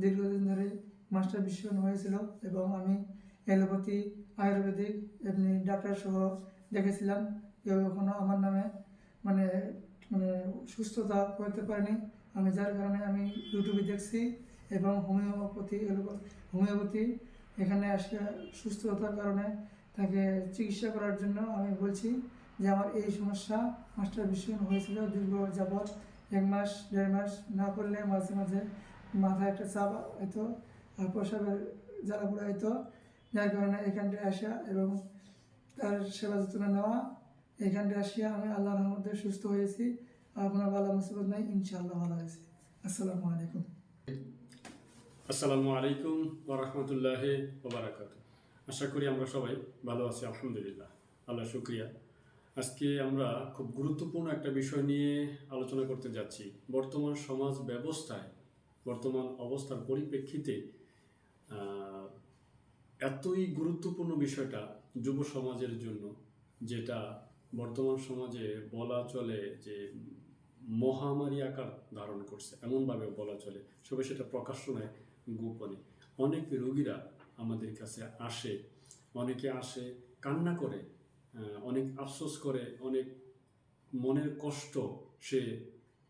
দীর্ঘদিন ধরে মাস্টার বিশ্বন হয়েছিল এবং আমি এলোপ্যাথি আয়ুর্বেদিক, এমনি ডাক্তার সহ দেখেছিলাম। কেউ এখনও আমার নামে মানে মানে সুস্থতা করতে পারেনি। আমি যার কারণে আমি ইউটিউবে দেখছি এবং হোমিওপ্যাথি হোমিওপ্যাথি এখানে আসে সুস্থতার কারণে তাকে চিকিৎসা করার জন্য আমি বলছি যে আমার এই সমস্যা মাস্টার বিশ্বন হয়েছিল দীর্ঘ যাবৎ এক মাস, দেড় মাস না করলে মাঝে মাঝে মাথায় একটা চাপ হইতো আর প্রসাবের জ্বালা পোড়া হইতো যার কারণে এখানটায় আসা এবং তার সেবা যত্ন নেওয়া, এখানটায় আসিয়া আমি আল্লাহর রহমতে সুস্থ হয়েছি, আপনার ভালো মুসিবত নাই, ইনশাআল্লাহ ভালো হয়েছে আসসালামু আলাইকুম। আসসালামু আলাইকুম ওরহমতুল্লাহ ওবরাকাত আশা করি আমরা সবাই ভালো আছি, আলহামদুলিল্লাহ। আল্লাহ শুক্রিয়া। আজকে আমরা খুব গুরুত্বপূর্ণ একটা বিষয় নিয়ে আলোচনা করতে যাচ্ছি। বর্তমান সমাজ ব্যবস্থায় বর্তমান অবস্থার পরিপ্রেক্ষিতে এতই গুরুত্বপূর্ণ বিষয়টা যুব সমাজের জন্য, যেটা বর্তমান সমাজে বলা চলে যে মহামারী আকার ধারণ করছে এমনভাবে বলা চলে। সবে সেটা প্রকাশ্য নয়, গোপনে। অনেক রোগীরা আমাদের কাছে আসে, অনেকে আসে, কান্না করে অনেক আফসোস করে, অনেক মনের কষ্ট সে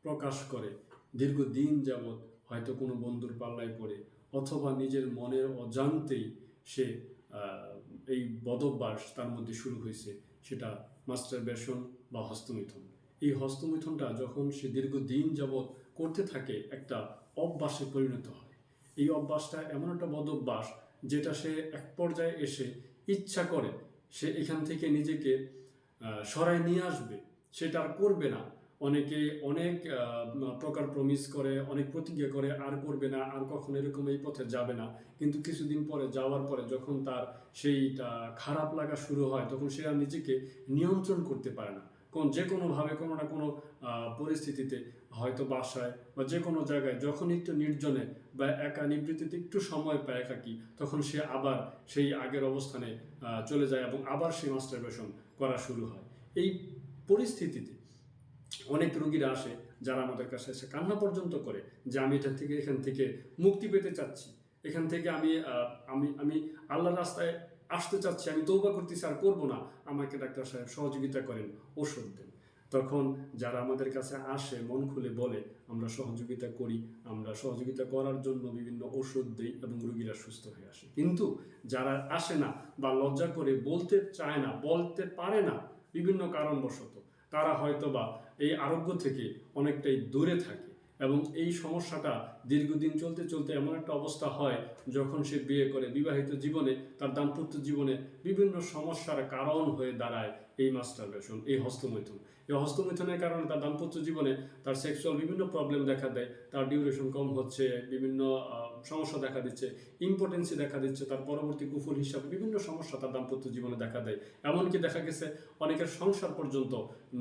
প্রকাশ করে। দীর্ঘদিন যাবৎ হয়তো কোনো বন্ধুর পাল্লায় পড়ে, অথবা নিজের মনের অজান্তেই সে এই বদভ্যাস তার মধ্যে শুরু হয়েছে, সেটা মাস্টার বেশন বা হস্তমিথন। এই হস্তমিথনটা যখন সে দীর্ঘদিন যাবৎ করতে থাকে, একটা অভ্যাসে পরিণত হয়। এই অভ্যাসটা এমন একটা বদভ্যাস যেটা সে এক পর্যায়ে এসে ইচ্ছা করে, সে এখান থেকে নিজেকে সরায় নিয়ে আসবে, সেটা আর করবে না। অনেকে অনেক প্রকার প্রমিস করে, অনেক প্রতিজ্ঞা করে, আর করবে না, আর কখন এরকম এই পথে যাবে না। কিন্তু কিছুদিন পরে, যাওয়ার পরে যখন তার সেইটা খারাপ লাগা শুরু হয়, তখন সে আর নিজেকে নিয়ন্ত্রণ করতে পারে না। কোন যে কোনোভাবে, কোনো না কোনো পরিস্থিতিতে হয়তো বাসায় বা যে কোনো জায়গায় যখন একটু নির্জনে বা একা নিবৃত্তিতে একটু সময় পায় একাকি, তখন সে আবার সেই আগের অবস্থানে চলে যায় এবং আবার সেই মাস্টারবেশন করা শুরু হয়। এই পরিস্থিতিতে অনেক রুগীরা আসে যারা আমাদের কাছে এসে কান্না পর্যন্ত করে যে আমি এটা থেকে, এখান থেকে মুক্তি পেতে চাচ্ছি। এখান থেকে আমি আমি আমি আল্লাহর রাস্তায় আসতে চাচ্ছি, আমি তৌবা করতেছি, আর করব না। আমাকে ডাক্তার সাহেব সহযোগিতা করেন, ওষুধ দেন। তখন যারা আমাদের কাছে আসে, মন খুলে বলে, আমরা সহযোগিতা করি, আমরা সহযোগিতা করার জন্য বিভিন্ন ওষুধ দিই এবং রুগীরা সুস্থ হয়ে আসে। কিন্তু যারা আসে না বা লজ্জা করে বলতে চায় না, বলতে পারে না, বিভিন্ন কারণবশত তারা হয়তো বা এই আরোগ্য থেকে অনেকটাই দূরে থাকে এবং এই সমস্যাটা দীর্ঘদিন চলতে চলতে এমন একটা অবস্থা হয় যখন সে বিয়ে করে বিবাহিত জীবনে, তার দাম্পত্য জীবনে বিভিন্ন সমস্যার কারণ হয়ে দাঁড়ায় এই মাস্টারবেশন এই হস্তমৈথুন। এই হস্তমৈথুনের কারণে তার দাম্পত্য জীবনে তার সেক্সুয়াল বিভিন্ন প্রবলেম দেখা দেয়, তার ডিউরেশন কম হচ্ছে, বিভিন্ন সমস্যা দেখা দিচ্ছে ইম্পর্টেন্সি দেখা দিচ্ছে, তার পরবর্তী কুফল হিসাবে বিভিন্ন সমস্যা তার দাম্পত্য জীবনে দেখা দেয়। এমনকি দেখা গেছে অনেকের সংসার পর্যন্ত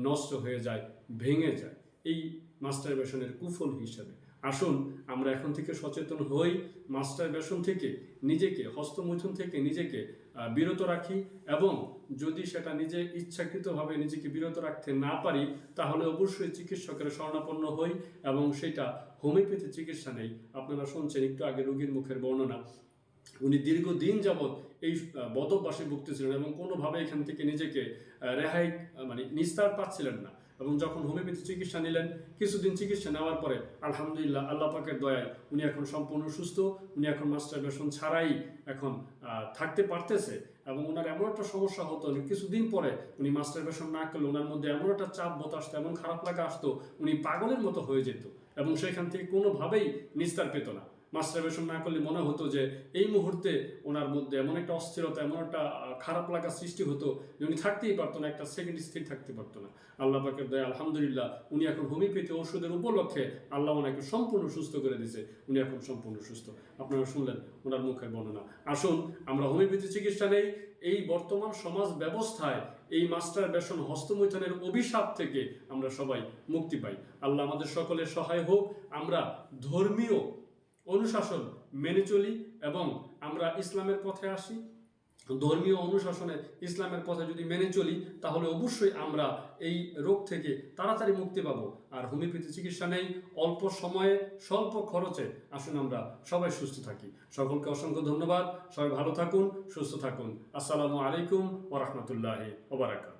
নষ্ট হয়ে যায়, ভেঙে যায়। এই মাস্টারবেশনের কুফল হিসাবে। আসুন, আমরা এখন থেকে সচেতন হই মাস্টারবেশন থেকে নিজেকে, হস্তমৈথুন থেকে নিজেকে বিরত রাখি এবং যদি সেটা নিজে ইচ্ছাকৃতভাবে নিজেকে বিরত রাখতে না পারি, তাহলে অবশ্যই চিকিৎসকের শরণাপন্ন হই এবং সেটা হোমিওপ্যাথি চিকিৎসা নেই। আপনারা শুনছেন একটু আগে রোগীর মুখের বর্ণনা। উনি দীর্ঘদিন যাবৎ এই বদভ্যাসে ভুগতেছিলেন এবং কোনোভাবে এখান থেকে নিজেকে রেহাই মানে নিস্তার পাচ্ছিলেন না। এবং যখন হোমিওপ্যাথি চিকিৎসা নিলেন, কিছুদিন চিকিৎসা নেওয়ার পরে আলহামদুলিল্লাহ আল্লাহ পাকের দয়ায় উনি এখন সম্পূর্ণ সুস্থ, উনি এখন মাস্টারবেশন ছাড়াই এখন থাকতে পারতেছে এবং ওনার এমন একটা সমস্যা হতো কিছুদিন পরে উনি মাস্টারবেশন না করলে ওনার মধ্যে এমন একটা চাপ আসতো, এমন খারাপ লাগা আসতো, উনি পাগলের মতো হয়ে যেত এবং সেখান থেকে কোনোভাবেই নিস্তার পেত না। মাস্টারবেশন না করলে মনে হতো যে এই মুহূর্তে ওনার মধ্যে এমন একটা অস্থিরতা, এমন একটা খারাপ লাগা সৃষ্টি হতো যে উনি থাকতেই পারতো না, একটা সেকেন্ড স্থির থাকতে পারতো না। আল্লাহ পাকের দয়া, আলহামদুলিল্লাহ, উনি এখন হোমিওপ্যাথি ওষুধের উপলক্ষে আল্লাহ ওনাকে সম্পূর্ণ সুস্থ করে দিয়েছে। উনি এখন সম্পূর্ণ সুস্থ। আপনারা শুনলেন ওনার মুখের বর্ণনা। আসুন, আমরা হোমিওপ্যাথি চিকিৎসা নেই। এই বর্তমান সমাজ ব্যবস্থায় এই মাস্টার বেশন হস্তমৈথনের অভিশাপ থেকে আমরা সবাই মুক্তি পাই। আল্লাহ আমাদের সকলের সহায় হোক। আমরা ধর্মীয় অনুশাসন মেনে চলি এবং আমরা ইসলামের পথে আসি। ধর্মীয় অনুশাসনে ইসলামের পথে যদি মেনে চলি, তাহলে অবশ্যই আমরা এই রোগ থেকে তাড়াতাড়ি মুক্তি পাবো। আর হোমিওপ্যাথি চিকিৎসা নেই, অল্প সময়ে, স্বল্প খরচে আসুন আমরা সবাই সুস্থ থাকি। সকলকে অসংখ্য ধন্যবাদ। সবাই ভালো থাকুন, সুস্থ থাকুন। আসসালামু আলাইকুম ওরহমতুল্লাহ ওবরাকাত